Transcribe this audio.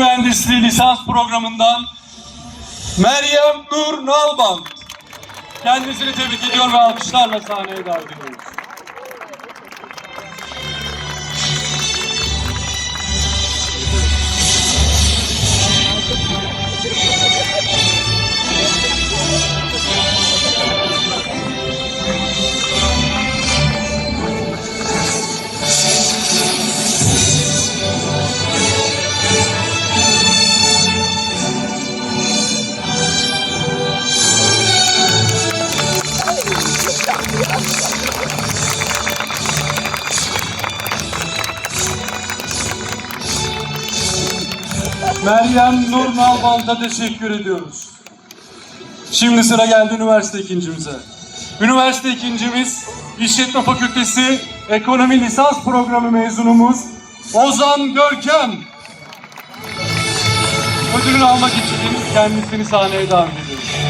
Mühendisliği lisans programından Meryem Nur Nalbant. Kendisini tebrik ediyor ve alkışlarla sahneye davet ediyoruz. Meryem Nur Nalbant'a teşekkür ediyoruz. Şimdi sıra geldi üniversite ikincimize. Üniversite ikincimiz İşletme Fakültesi Ekonomi Lisans Programı mezunumuz Ozan Görkem. Ödülünü almak için kendisini sahneye davet ediyoruz.